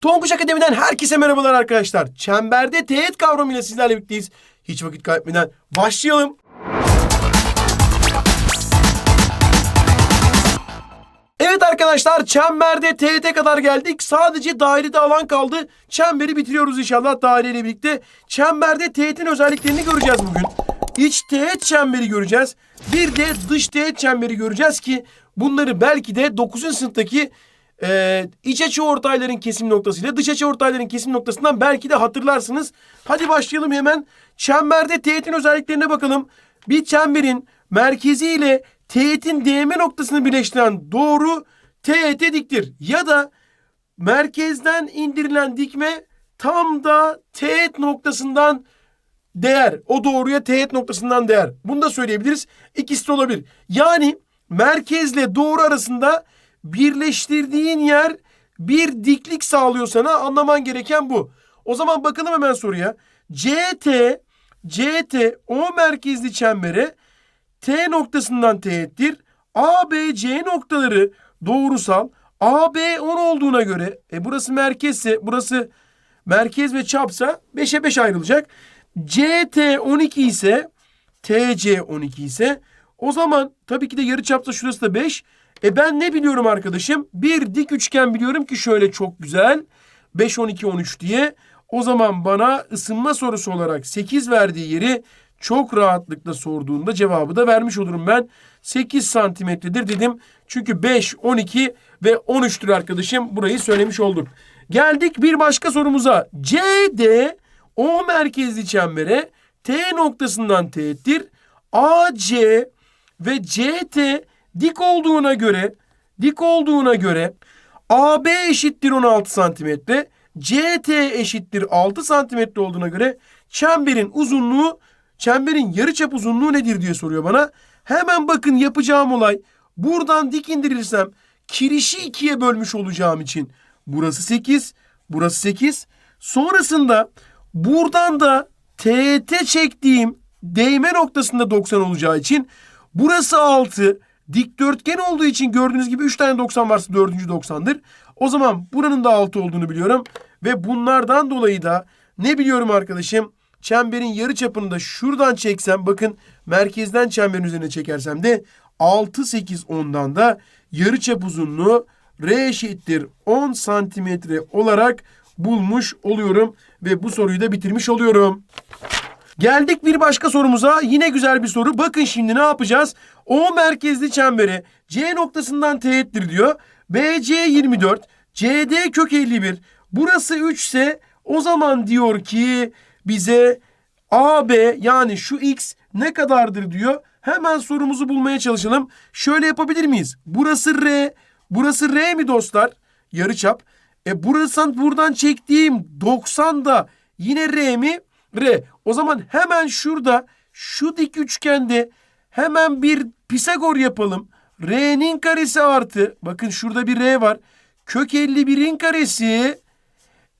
Tonguç Akademi'den herkese merhabalar arkadaşlar. Çemberde teğet kavramıyla sizlerle birlikteyiz. Hiç vakit kaybetmeden başlayalım. Evet arkadaşlar çemberde teğete kadar geldik. Sadece dairede alan kaldı. Çemberi bitiriyoruz inşallah daireyle birlikte. Çemberde teğetin özelliklerini göreceğiz bugün. İç teğet çemberi göreceğiz. Bir de dış teğet çemberi göreceğiz ki bunları belki de 9. sınıftaki e, iç açı ortayların kesim noktasıyla dış açı ortayların kesim noktasından belki de hatırlarsınız. Hadi başlayalım hemen. Çemberde teğetin özelliklerine bakalım. Bir çemberin merkezi ile teğetin DM noktasını birleştiren doğru teğete diktir. Ya da merkezden indirilen dikme tam da teğet noktasından değer. O doğruya teğet noktasından değer. Bunu da söyleyebiliriz. İkisi de olabilir. Yani merkezle doğru arasında birleştirdiğin yer bir diklik sağlıyor sana. Anlaman gereken bu. O zaman bakalım hemen soruya. CT, CT O merkezli çembere T noktasından teğettir. A, B, C noktaları doğrusal. A, B 10 olduğuna göre e burası merkezse burası merkez ve çapsa 5'e 5 ayrılacak. CT 12 ise TC 12 ise o zaman tabii ki de yarı çapta şurası da 5. E ben ne biliyorum arkadaşım? Bir dik üçgen biliyorum ki şöyle çok güzel. 5, 12, 13 diye. O zaman bana ısınma sorusu olarak 8 verdiği yeri çok rahatlıkla sorduğunda cevabı da vermiş olurum ben. 8 santimetredir dedim. Çünkü 5, 12 ve 13'tür arkadaşım. Burayı söylemiş olduk. Geldik bir başka sorumuza. CD O merkezli çembere T noktasından teğettir. AC ve CT dik olduğuna göre dik olduğuna göre AB eşittir 16 santimetre. CT eşittir 6 santimetre olduğuna göre çemberin uzunluğu çemberin yarıçap uzunluğu nedir diye soruyor bana. Hemen bakın yapacağım olay buradan dik indirirsem kirişi ikiye bölmüş olacağım için burası 8 burası 8 sonrasında buradan da TT çektiğim değme noktasında 90 olacağı için burası 6 dikdörtgen olduğu için gördüğünüz gibi 3 tane 90 varsa 4. 90'dır. O zaman buranın da 6 olduğunu biliyorum. Ve bunlardan dolayı da ne biliyorum arkadaşım? Çemberin yarı çapını da şuradan çeksem bakın merkezden çemberin üzerine çekersem de 6, 8, 10'dan da yarı çap uzunluğu R eşittir 10 santimetre olarak bulmuş oluyorum. Ve bu soruyu da bitirmiş oluyorum. Geldik bir başka sorumuza. Yine güzel bir soru. Bakın şimdi ne yapacağız? O merkezli çembere C noktasından teğettir diyor. BC 24, CD kök 51. Burası 3 ise o zaman diyor ki bize AB yani şu X ne kadardır diyor. Hemen sorumuzu bulmaya çalışalım. Şöyle yapabilir miyiz? Burası R. Burası R mi dostlar? Yarıçap. E burası buradan çektiğim 90 da yine R mi? R. O zaman hemen şurada şu dik üçgende hemen bir Pisagor yapalım. R'nin karesi artı bakın şurada bir R var. Kök 51'in karesi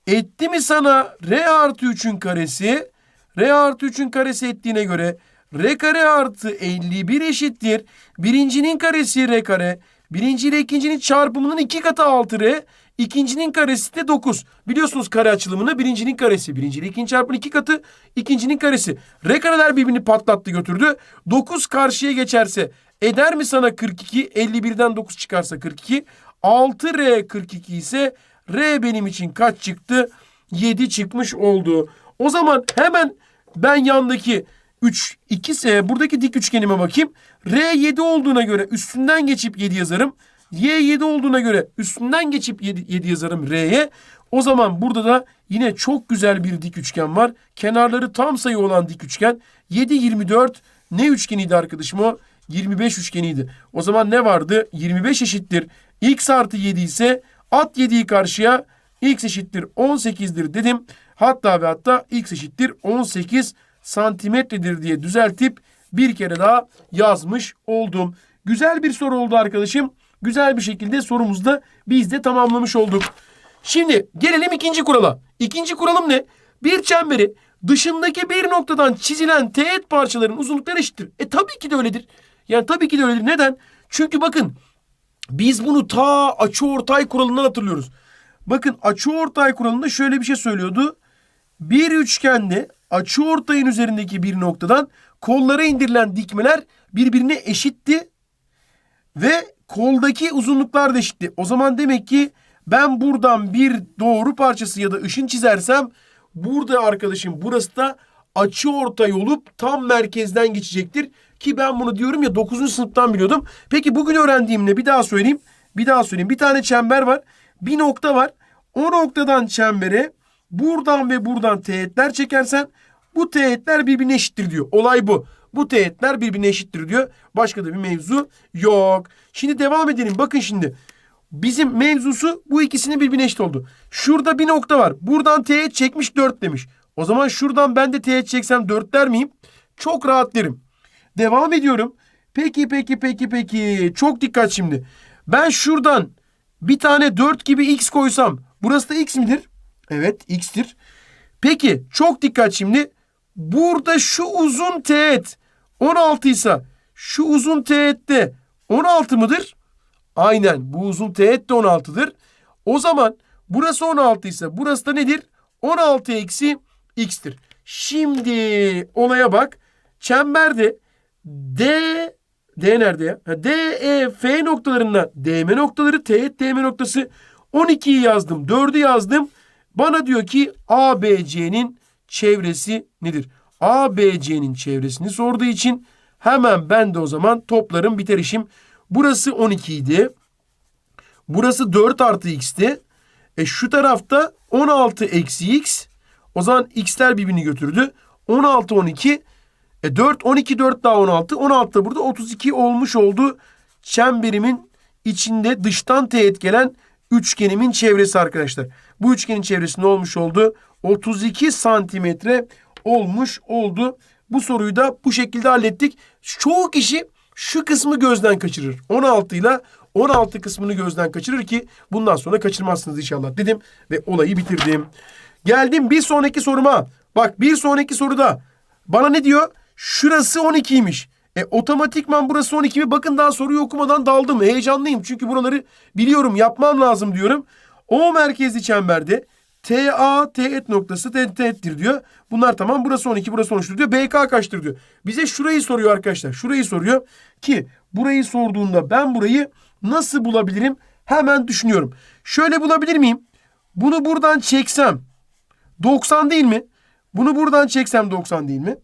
etti mi sana R artı 3'ün karesi? R artı 3'ün karesi ettiğine göre R kare artı 51 eşittir. Birincinin karesi R kare. Birinci ile ikincinin çarpımının iki katı 6R. İkincinin karesi de 9. Biliyorsunuz kare açılımını birincinin karesi. Birinci ile ikinci çarpımın iki katı. ikincinin karesi. R kareler birbirini patlattı götürdü. 9 karşıya geçerse eder mi sana 42? 51'den 9 çıkarsa 42. 6R 42 ise R benim için kaç çıktı? 7 çıkmış oldu. O zaman hemen ben yandaki 3, 2 ise buradaki dik üçgenime bakayım. R 7 olduğuna göre üstünden geçip 7 yazarım. Y 7 olduğuna göre üstünden geçip 7, 7 yazarım R'ye. O zaman burada da yine çok güzel bir dik üçgen var. Kenarları tam sayı olan dik üçgen. 7, 24 ne üçgeniydi arkadaşım o? 25 üçgeniydi. O zaman ne vardı? 25 eşittir. X artı 7 ise at 7'yi karşıya x eşittir 18'dir dedim. Hatta ve hatta x eşittir 18 santimetredir diye düzeltip bir kere daha yazmış oldum. Güzel bir soru oldu arkadaşım. Güzel bir şekilde sorumuzu da biz de tamamlamış olduk. Şimdi gelelim ikinci kurala. İkinci kuralım ne? Bir çemberi dışındaki bir noktadan çizilen teğet parçaların uzunlukları eşittir. E tabii ki de öyledir. Yani tabii ki de öyledir. Neden? Çünkü bakın biz bunu ta açıortay kuralından hatırlıyoruz. Bakın açıortay kuralında şöyle bir şey söylüyordu. Bir üçgende açıortayın üzerindeki bir noktadan kollara indirilen dikmeler birbirine eşitti ve koldaki uzunluklar da eşitti. O zaman demek ki ben buradan bir doğru parçası ya da ışın çizersem burada arkadaşım burası da açı ortay olup tam merkezden geçecektir. Ki ben bunu diyorum ya 9. sınıftan biliyordum. Peki bugün öğrendiğim ne? Bir daha söyleyeyim. Bir daha söyleyeyim. Bir tane çember var. Bir nokta var. O noktadan çembere buradan ve buradan teğetler çekersen bu teğetler birbirine eşittir diyor. Olay bu. Bu teğetler birbirine eşittir diyor. Başka da bir mevzu yok. Şimdi devam edelim. Bakın şimdi. Bizim mevzusu bu ikisinin birbirine eşit oldu. Şurada bir nokta var. Buradan teğet çekmiş 4 demiş. O zaman şuradan ben de teğet çeksem 4 der miyim? Çok rahat derim. Devam ediyorum. Peki peki peki peki. Çok dikkat şimdi. Ben şuradan bir tane 4 gibi x koysam burası da x midir? Evet x'tir. Peki çok dikkat şimdi. Burada şu uzun teğet 16 ise şu uzun teğette 16 mıdır? Aynen bu uzun teğet de 16'dır. O zaman burası 16 ise burası da nedir? 16 eksi x'tir. Şimdi olaya bak. Çemberde D D nerede ya? D, E, F noktalarında DM noktaları, teğet DM noktası 12'yi yazdım, 4'ü yazdım. Bana diyor ki ABC'nin çevresi nedir? ABC'nin çevresini sorduğu için hemen ben de o zaman toplarım biter işim. Burası 12 idi. Burası 4 artı x'ti. E şu tarafta 16 eksi x. O zaman x'ler birbirini götürdü. 16 12. E 4 12 4 daha 16. 16 da burada 32 olmuş oldu. Çemberimin içinde dıştan teğet gelen üçgenimin çevresi arkadaşlar. Bu üçgenin çevresi ne olmuş oldu? 32 santimetre olmuş oldu. Bu soruyu da bu şekilde hallettik. Çoğu kişi şu kısmı gözden kaçırır. 16 ile 16 kısmını gözden kaçırır ki bundan sonra kaçırmazsınız inşallah dedim ve olayı bitirdim. Geldim bir sonraki soruma. Bak bir sonraki soruda bana ne diyor? Şurası 12'ymiş. E otomatikman burası 12 mi? Bakın daha soruyu okumadan daldım. Heyecanlıyım çünkü buraları biliyorum yapmam lazım diyorum. O merkezli çemberde TA teğet noktası teğettir diyor. Bunlar tamam burası 12 burası 13'tür diyor. BK kaçtır diyor. Bize şurayı soruyor arkadaşlar. Şurayı soruyor ki burayı sorduğunda ben burayı nasıl bulabilirim? Hemen düşünüyorum. Şöyle bulabilir miyim? Bunu buradan çeksem 90 değil mi? Bunu buradan çeksem 90 değil mi?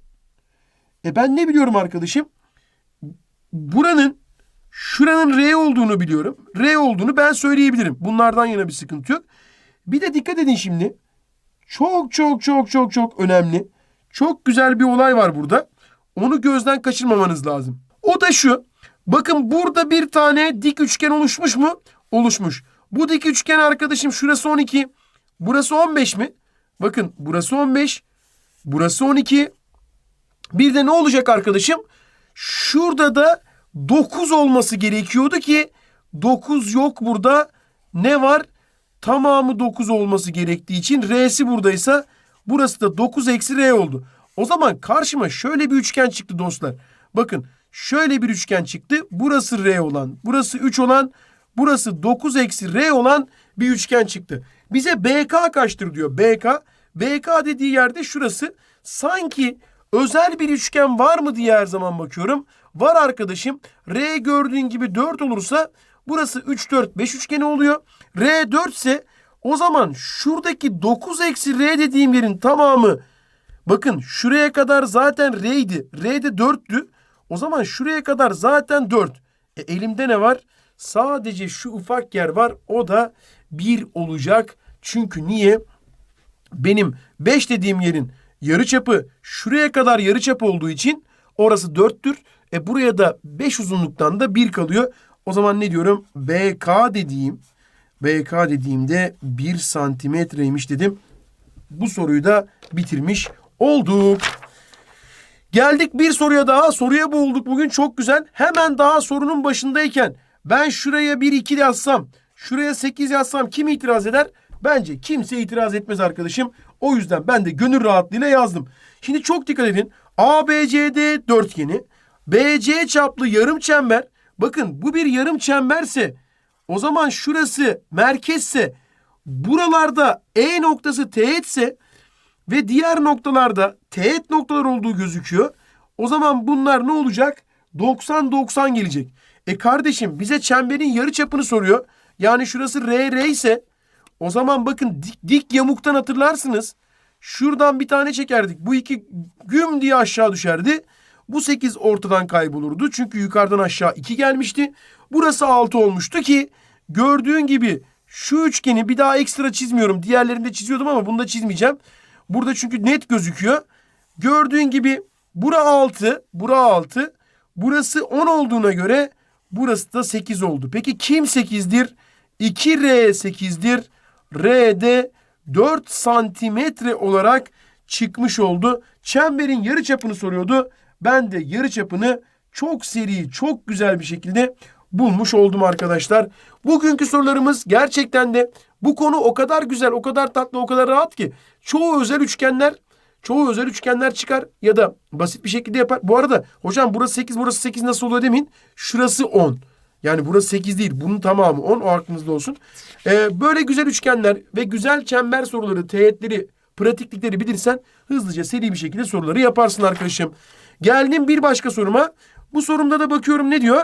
E ben ne biliyorum arkadaşım? Buranın şuranın R olduğunu biliyorum. R olduğunu ben söyleyebilirim. Bunlardan yana bir sıkıntı yok. Bir de dikkat edin şimdi. Çok çok çok çok çok önemli. Çok güzel bir olay var burada. Onu gözden kaçırmamanız lazım. O da şu. Bakın burada bir tane dik üçgen oluşmuş mu? Oluşmuş. Bu dik üçgen arkadaşım şurası 12. Burası 15 mi? Bakın burası 15. Burası 12. Bir de ne olacak arkadaşım? Şurada da 9 olması gerekiyordu ki 9 yok burada. Ne var? Tamamı 9 olması gerektiği için R'si buradaysa burası da 9 eksi R oldu. O zaman karşıma şöyle bir üçgen çıktı dostlar. Bakın şöyle bir üçgen çıktı. Burası R olan, burası 3 olan, burası 9 eksi R olan bir üçgen çıktı. Bize BK kaçtır diyor. BK. BK dediği yerde şurası. Sanki özel bir üçgen var mı diye her zaman bakıyorum. Var arkadaşım. R gördüğün gibi 4 olursa burası 3 4 5 üçgeni oluyor. R 4 ise o zaman şuradaki 9 eksi R dediğim yerin tamamı bakın şuraya kadar zaten R'ydi. R de 4'tü. O zaman şuraya kadar zaten 4. E, elimde ne var? Sadece şu ufak yer var. O da 1 olacak. Çünkü niye? Benim 5 dediğim yerin yarıçapı şuraya kadar yarıçap olduğu için orası 4'tür. E buraya da 5 uzunluktan da 1 kalıyor. O zaman ne diyorum? BK dediğim BK dediğimde 1 santimetreymiş dedim. Bu soruyu da bitirmiş olduk. Geldik bir soruya daha. Soruya bulduk bugün çok güzel. Hemen daha sorunun başındayken ben şuraya 1 2 yazsam, şuraya 8 yazsam kim itiraz eder? Bence kimse itiraz etmez arkadaşım. O yüzden ben de gönül rahatlığıyla yazdım. Şimdi çok dikkat edin. ABCD dörtgeni, BC çaplı yarım çember. Bakın bu bir yarım çemberse o zaman şurası merkezse buralarda E noktası teğet ise ve diğer noktalarda teğet noktalar olduğu gözüküyor. O zaman bunlar ne olacak? 90-90 gelecek. E kardeşim bize çemberin yarı çapını soruyor. Yani şurası R, R ise o zaman bakın dik, dik yamuktan hatırlarsınız. Şuradan bir tane çekerdik. Bu iki güm diye aşağı düşerdi. Bu 8 ortadan kaybolurdu. Çünkü yukarıdan aşağı 2 gelmişti. Burası 6 olmuştu ki gördüğün gibi şu üçgeni bir daha ekstra çizmiyorum. Diğerlerinde çiziyordum ama bunda çizmeyeceğim. Burada çünkü net gözüküyor. Gördüğün gibi bura 6, bura 6. Burası 10 olduğuna göre burası da 8 oldu. Peki kim 8'dir? 2R 8'dir. R'de 4 santimetre olarak çıkmış oldu. Çemberin yarı çapını soruyordu. Ben de yarı çapını çok seri, çok güzel bir şekilde bulmuş oldum arkadaşlar. Bugünkü sorularımız gerçekten de bu konu o kadar güzel, o kadar tatlı, o kadar rahat ki çoğu özel üçgenler Çoğu özel üçgenler çıkar ya da basit bir şekilde yapar. Bu arada hocam burası 8 burası 8 nasıl oluyor demeyin. Şurası 10. Yani burası 8 değil. Bunun tamamı 10. O aklınızda olsun. Ee, böyle güzel üçgenler ve güzel çember soruları, teğetleri, pratiklikleri bilirsen hızlıca seri bir şekilde soruları yaparsın arkadaşım. Geldim bir başka soruma. Bu sorumda da bakıyorum ne diyor?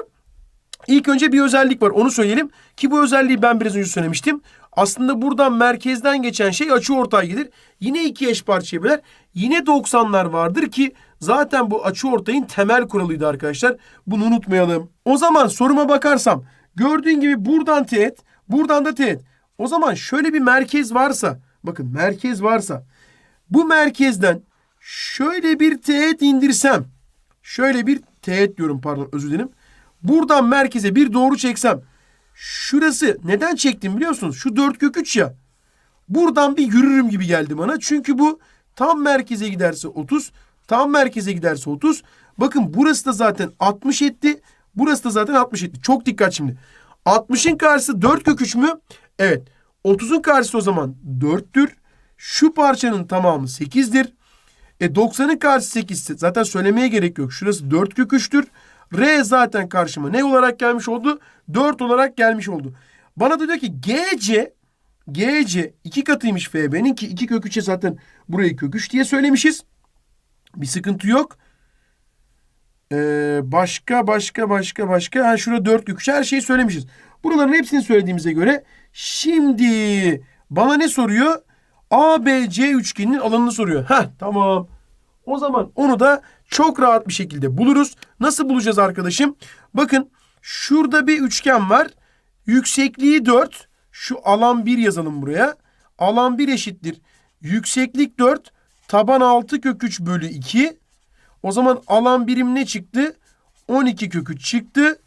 İlk önce bir özellik var onu söyleyelim ki bu özelliği ben biraz önce söylemiştim. Aslında buradan merkezden geçen şey açı ortay gelir. Yine iki eş parçaya böler. Yine 90'lar vardır ki zaten bu açı ortayın temel kuralıydı arkadaşlar. Bunu unutmayalım. O zaman soruma bakarsam gördüğün gibi buradan teğet, buradan da teğet. O zaman şöyle bir merkez varsa, bakın merkez varsa bu merkezden şöyle bir teğet indirsem, şöyle bir teğet diyorum pardon özür dilerim. Buradan merkeze bir doğru çeksem şurası neden çektim biliyor musunuz? Şu dört kök üç ya. Buradan bir yürürüm gibi geldi bana. Çünkü bu tam merkeze giderse 30. Tam merkeze giderse 30. Bakın burası da zaten 60 etti. Burası da zaten 60 etti. Çok dikkat şimdi. 60'ın karşısı 4 kök 3 mü? Evet. 30'un karşısı o zaman 4'tür. Şu parçanın tamamı 8'dir. E 90'ın karşısı 8 ise zaten söylemeye gerek yok. Şurası 4 kök 3'tür. R zaten karşıma ne olarak gelmiş oldu? 4 olarak gelmiş oldu. Bana da diyor ki GC GC 2 katıymış FB'nin ki 2 kök 3'e zaten burayı kök 3 diye söylemişiz. Bir sıkıntı yok. Ee, başka başka başka başka. Ha şurada 4 kök 3 her şeyi söylemişiz. Buraların hepsini söylediğimize göre şimdi bana ne soruyor? ABC üçgeninin alanını soruyor. Ha tamam. O zaman onu da çok rahat bir şekilde buluruz. Nasıl bulacağız arkadaşım? Bakın şurada bir üçgen var. Yüksekliği 4. Şu alan 1 yazalım buraya. Alan 1 eşittir. Yükseklik 4. Taban 6 kök 3 bölü 2. O zaman alan birim ne çıktı? 12 kök 3 çıktı.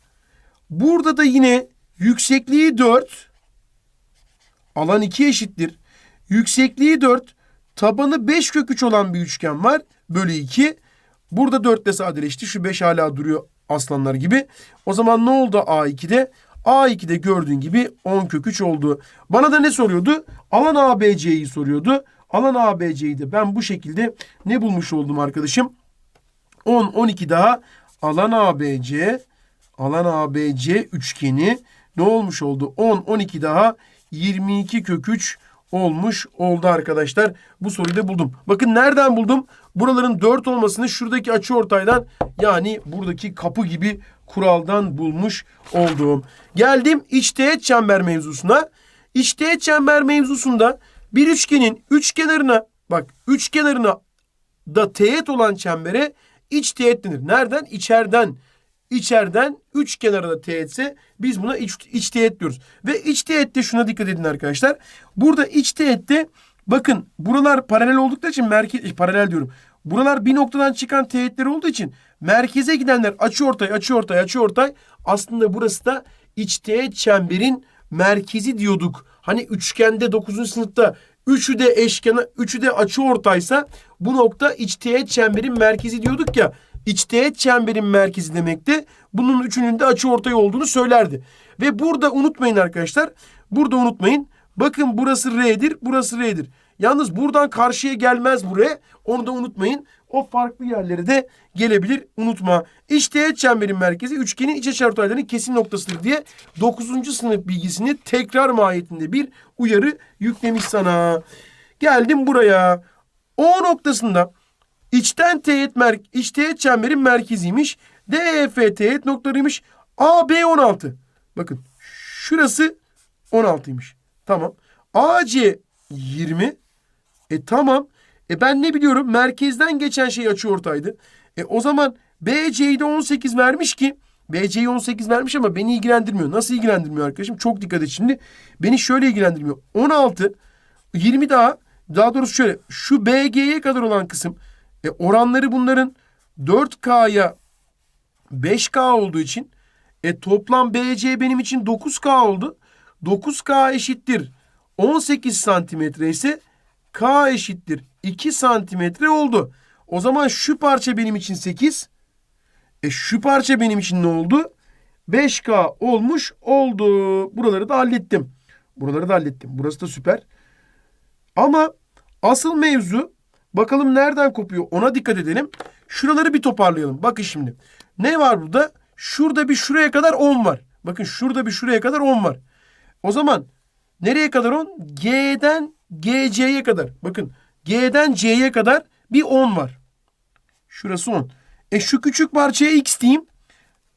Burada da yine yüksekliği 4. Alan 2 eşittir. Yüksekliği 4. Tabanı 5 kök 3 olan bir üçgen var. Bölü 2. Burada 4 ile sadeleşti. Şu 5 hala duruyor aslanlar gibi. O zaman ne oldu A2'de? A2'de gördüğün gibi 10 kök 3 oldu. Bana da ne soruyordu? Alan ABC'yi soruyordu. Alan ABC'yi de ben bu şekilde ne bulmuş oldum arkadaşım? 10, 12 daha alan ABC, alan ABC üçgeni ne olmuş oldu? 10, 12 daha 22 kök 3 olmuş oldu arkadaşlar. Bu soruyu da buldum. Bakın nereden buldum? Buraların 4 olmasını şuradaki açı ortaydan yani buradaki kapı gibi kuraldan bulmuş oldum. Geldim iç teğet çember mevzusuna. İç teğet çember mevzusunda bir üçgenin üç kenarına bak üç kenarına da teğet olan çembere iç teğet denir. Nereden? İçeriden. İçeriden üç kenara da teğetse biz buna iç, iç teğet diyoruz. Ve iç teğette şuna dikkat edin arkadaşlar. Burada iç teğette bakın buralar paralel oldukları için merkez paralel diyorum. Buralar bir noktadan çıkan teğetler olduğu için merkeze gidenler açı ortay, açı ortay, açı ortay. Aslında burası da iç teğet çemberin merkezi diyorduk. Hani üçgende 9. sınıfta üçü de eşkenar, üçü de açı ortaysa bu nokta iç teğet çemberin merkezi diyorduk ya. İç teğet çemberin merkezi demekti. Bunun üçünün de açı ortay olduğunu söylerdi. Ve burada unutmayın arkadaşlar. Burada unutmayın. Bakın burası R'dir, burası R'dir. Yalnız buradan karşıya gelmez buraya. Onu da unutmayın. O farklı yerlere de gelebilir. Unutma. İç teğet çemberin merkezi üçgenin iç açıortaylarının kesim noktasıdır diye 9. sınıf bilgisini tekrar mahiyetinde bir uyarı yüklemiş sana. Geldim buraya. O noktasında içten teğet mer iç teğet çemberin merkeziymiş. DEF teğet noktalarıymış. AB 16. Bakın şurası 16'ymış. Tamam. AC 20. E tamam. E ben ne biliyorum? Merkezden geçen şey açıortaydı. E o zaman BC'yi de 18 vermiş ki BC'yi 18 vermiş ama beni ilgilendirmiyor. Nasıl ilgilendirmiyor arkadaşım? Çok dikkat et şimdi. Beni şöyle ilgilendirmiyor. 16 20 daha daha doğrusu şöyle şu BG'ye kadar olan kısım e oranları bunların 4K'ya 5K olduğu için e toplam BC benim için 9K oldu. 9K eşittir 18 santimetre ise K eşittir 2 santimetre oldu. O zaman şu parça benim için 8. E şu parça benim için ne oldu? 5K olmuş oldu. Buraları da hallettim. Buraları da hallettim. Burası da süper. Ama asıl mevzu bakalım nereden kopuyor ona dikkat edelim. Şuraları bir toparlayalım. Bakın şimdi. Ne var burada? Şurada bir şuraya kadar 10 var. Bakın şurada bir şuraya kadar 10 var. O zaman nereye kadar 10? G'den GC'ye kadar. Bakın G'den C'ye kadar bir 10 var. Şurası 10. E şu küçük parçaya x diyeyim.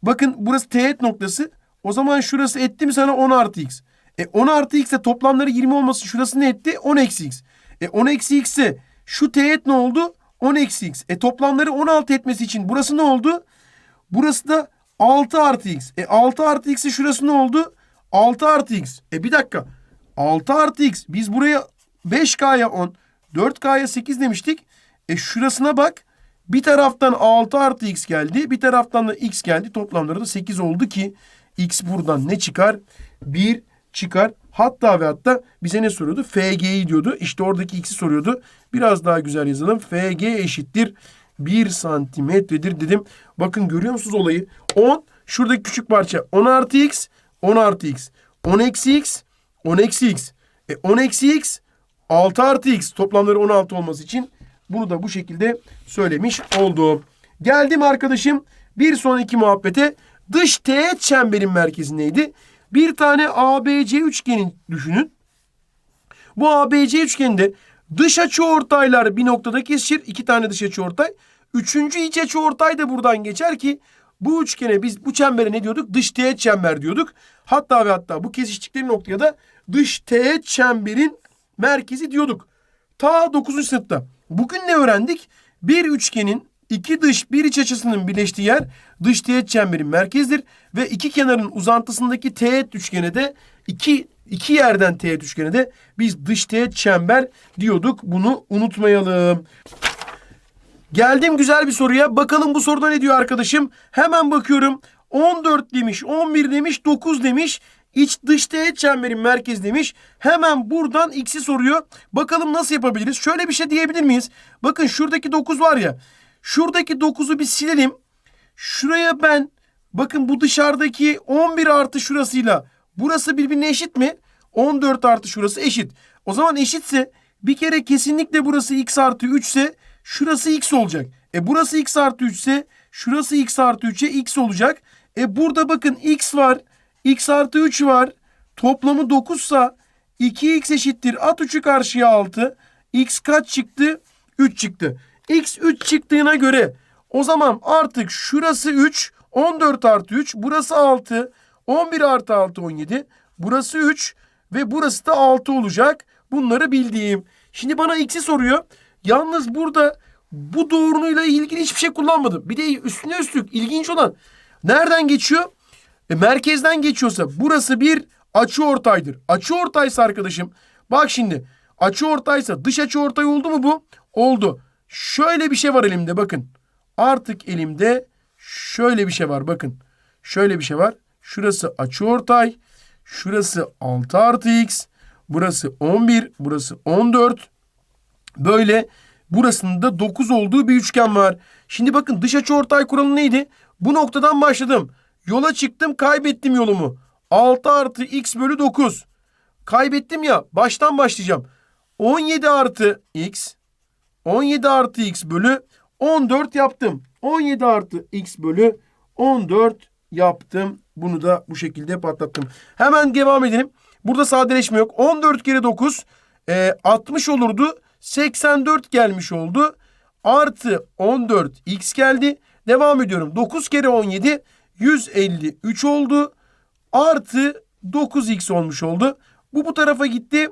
Bakın burası teğet noktası. O zaman şurası etti mi sana 10 artı x. E 10 artı x toplamları 20 olması şurası ne etti? 10 eksi x. E 10 eksi x şu teğet ne oldu? 10 eksi x. E toplamları 16 etmesi için burası ne oldu? Burası da 6 artı x. E 6 artı x'e şurası ne oldu? 6 artı x. E bir dakika. 6 artı x. Biz buraya 5K'ya 10, 4K'ya 8 demiştik. E şurasına bak. Bir taraftan 6 artı x geldi. Bir taraftan da x geldi. Toplamları da 8 oldu ki x buradan ne çıkar? 1 çıkar. Hatta ve hatta bize ne soruyordu? FG'yi diyordu. İşte oradaki x'i soruyordu. Biraz daha güzel yazalım. FG eşittir 1 santimetredir dedim. Bakın görüyor musunuz olayı? 10 şuradaki küçük parça 10 artı x 10 artı x. 10 eksi x 10 eksi x. E 10 eksi x 6 artı x toplamları 16 olması için bunu da bu şekilde söylemiş oldum. Geldim arkadaşım bir sonraki muhabbete. Dış teğet çemberin merkezindeydi. Bir tane ABC üçgeni düşünün. Bu ABC üçgeninde dış açı ortaylar bir noktada kesişir. iki tane dış açı ortay. Üçüncü iç açı ortay da buradan geçer ki bu üçgene biz bu çembere ne diyorduk? Dış teğet çember diyorduk. Hatta ve hatta bu kesiştikleri noktaya da dış teğet çemberin merkezi diyorduk. Ta 9. sınıfta. Bugün ne öğrendik? Bir üçgenin iki dış bir iç açısının birleştiği yer dış teğet çemberin merkezdir. Ve iki kenarın uzantısındaki teğet üçgene de iki, iki yerden teğet üçgene de biz dış teğet çember diyorduk. Bunu unutmayalım. Geldim güzel bir soruya. Bakalım bu soruda ne diyor arkadaşım? Hemen bakıyorum. 14 demiş, 11 demiş, 9 demiş. İç dış teğet çemberin merkezi demiş. Hemen buradan x'i soruyor. Bakalım nasıl yapabiliriz? Şöyle bir şey diyebilir miyiz? Bakın şuradaki 9 var ya. Şuradaki 9'u bir silelim. Şuraya ben bakın bu dışarıdaki 11 artı şurasıyla burası birbirine eşit mi? 14 artı şurası eşit. O zaman eşitse bir kere kesinlikle burası x artı 3 ise şurası x olacak. E burası x artı 3 ise şurası x artı 3'e x olacak. E burada bakın x var. x artı 3 var. Toplamı 9 sa 2x eşittir. At 3'ü karşıya 6. x kaç çıktı? 3 çıktı. X 3 çıktığına göre o zaman artık şurası 3. 14 artı 3. Burası 6. 11 artı 6 17. Burası 3. Ve burası da 6 olacak. Bunları bildiğim. Şimdi bana x'i soruyor. Yalnız burada bu doğrunuyla ilgili hiçbir şey kullanmadım. Bir de üstüne üstlük ilginç olan nereden geçiyor? E, merkezden geçiyorsa burası bir açı ortaydır. Açı ortaysa arkadaşım bak şimdi açı ortaysa dış açı ortay oldu mu bu? Oldu. Şöyle bir şey var elimde bakın. Artık elimde şöyle bir şey var bakın. Şöyle bir şey var. Şurası açı ortay. Şurası 6 artı x. Burası 11. Burası 14. Böyle burasında 9 olduğu bir üçgen var. Şimdi bakın dış açı ortay kuralı neydi? Bu noktadan başladım. Yola çıktım kaybettim yolumu. 6 artı x bölü 9. Kaybettim ya baştan başlayacağım. 17 artı x 17 artı x bölü 14 yaptım. 17 artı x bölü 14 yaptım. Bunu da bu şekilde patlattım. Hemen devam edelim. Burada sadeleşme yok. 14 kere 9 e, 60 olurdu. 84 gelmiş oldu. Artı 14 x geldi. Devam ediyorum. 9 kere 17 153 oldu. Artı 9x olmuş oldu. Bu bu tarafa gitti.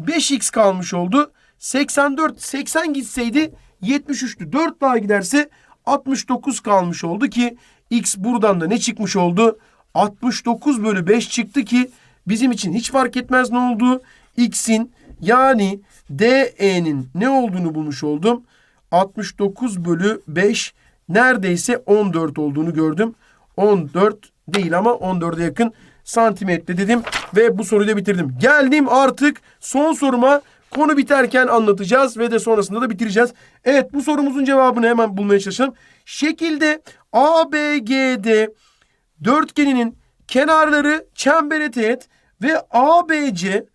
5x kalmış oldu. 84 80 gitseydi 73'tü. 4 daha giderse 69 kalmış oldu ki x buradan da ne çıkmış oldu? 69 bölü 5 çıktı ki bizim için hiç fark etmez ne oldu? x'in yani DE'nin ne olduğunu bulmuş oldum. 69 bölü 5 neredeyse 14 olduğunu gördüm. 14 değil ama 14'e yakın santimetre dedim ve bu soruyu da bitirdim. Geldim artık son soruma. Konu biterken anlatacağız ve de sonrasında da bitireceğiz. Evet bu sorumuzun cevabını hemen bulmaya çalışalım. Şekilde ABGD dörtgeninin kenarları çembere teğet ve ABC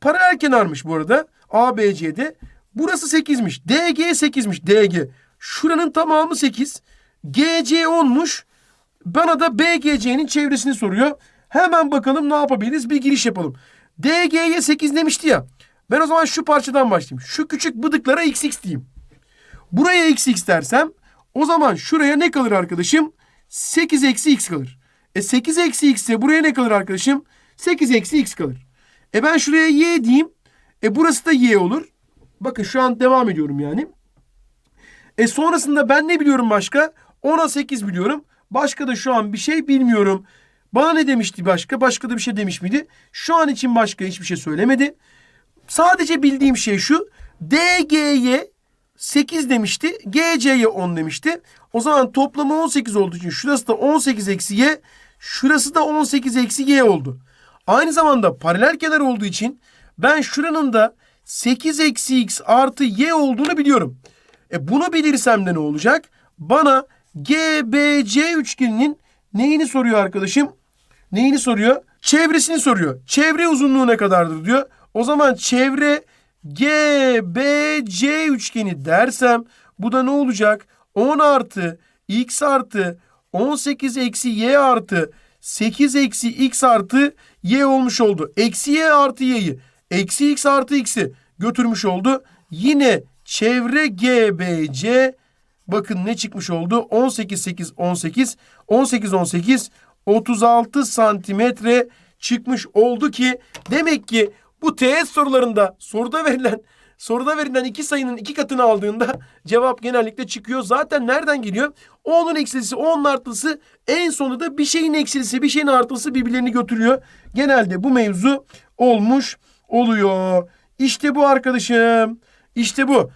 paralel kenarmış bu arada. ABC'de. Burası 8'miş. DG 8'miş. DG. Şuranın tamamı 8. GC 10'muş. Bana da BGC'nin çevresini soruyor. Hemen bakalım ne yapabiliriz? Bir giriş yapalım. DG'ye 8 demişti ya. Ben o zaman şu parçadan başlayayım. Şu küçük bıdıklara XX diyeyim. Buraya XX dersem o zaman şuraya ne kalır arkadaşım? 8 eksi x kalır. E 8 eksi x ise buraya ne kalır arkadaşım? 8 eksi x kalır. E ben şuraya y diyeyim. E burası da y olur. Bakın şu an devam ediyorum yani. E sonrasında ben ne biliyorum başka? 10'a 8 biliyorum. Başka da şu an bir şey bilmiyorum. Bana ne demişti başka? Başka da bir şey demiş miydi? Şu an için başka hiçbir şey söylemedi. Sadece bildiğim şey şu. DG'ye 8 demişti. GC'ye 10 demişti. O zaman toplamı 18 olduğu için şurası da 18 eksi y. Şurası da 18 eksi y oldu. Aynı zamanda paralel kenar olduğu için ben şuranın da 8 eksi x artı y olduğunu biliyorum. E bunu bilirsem de ne olacak? Bana GBC üçgeninin neyini soruyor arkadaşım? Neyini soruyor? Çevresini soruyor. Çevre uzunluğu ne kadardır diyor. O zaman çevre GBC üçgeni dersem bu da ne olacak? 10 artı x artı 18 eksi y artı 8 eksi x artı y olmuş oldu. Eksi y artı y'yi eksi x artı x'i götürmüş oldu. Yine çevre GBC bakın ne çıkmış oldu? 18 8 18 18 18 36 santimetre çıkmış oldu ki demek ki bu TET sorularında soruda verilen soruda verilen iki sayının iki katını aldığında cevap genellikle çıkıyor. Zaten nereden geliyor? 10'un eksilisi, 10'un artılısı en sonunda da bir şeyin eksilisi, bir şeyin artılısı birbirlerini götürüyor. Genelde bu mevzu olmuş oluyor. İşte bu arkadaşım. İşte bu.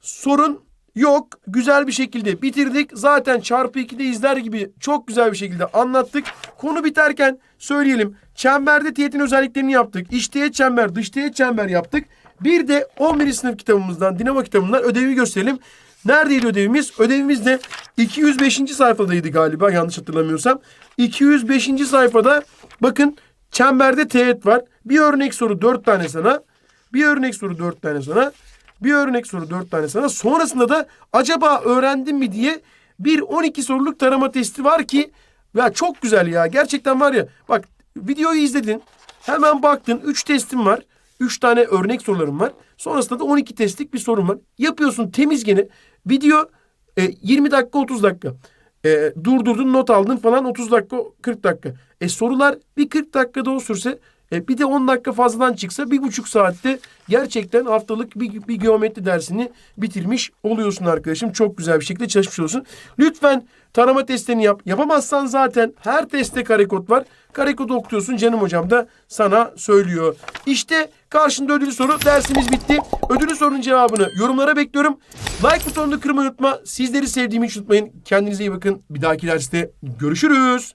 Sorun yok. Güzel bir şekilde bitirdik. Zaten çarpı 2'de izler gibi çok güzel bir şekilde anlattık. Konu biterken söyleyelim. Çemberde teğetin özelliklerini yaptık. İç teğet çember, dış teğet çember yaptık. Bir de 11. sınıf kitabımızdan, Dinamo kitabından ödevi gösterelim. Neredeydi ödevimiz? Ödevimiz de 205. sayfadaydı galiba yanlış hatırlamıyorsam. 205. sayfada bakın çemberde teğet var. Bir örnek soru 4 tane sana. Bir örnek soru 4 tane sana. Bir örnek soru 4 tane sana. Sonrasında da acaba öğrendim mi diye bir 12 soruluk tarama testi var ki ya çok güzel ya. Gerçekten var ya. Bak videoyu izledin. Hemen baktın 3 testim var. 3 tane örnek sorularım var. Sonrasında da 12 testlik bir sorun var. Yapıyorsun temiz gene. Video e, 20 dakika 30 dakika. E, durdurdun not aldın falan 30 dakika 40 dakika. E sorular bir 40 dakikada o sürse e, bir de 10 dakika fazladan çıksa bir buçuk saatte gerçekten haftalık bir, bir geometri dersini bitirmiş oluyorsun arkadaşım. Çok güzel bir şekilde çalışmış olursun. Lütfen tarama testini yap. Yapamazsan zaten her testte karekod var. Karekodu okutuyorsun canım hocam da sana söylüyor. İşte karşında ödülü soru dersimiz bitti. Ödülü sorunun cevabını yorumlara bekliyorum. Like butonunu kırmayı unutma. Sizleri sevdiğimi hiç unutmayın. Kendinize iyi bakın. Bir dahaki derste görüşürüz.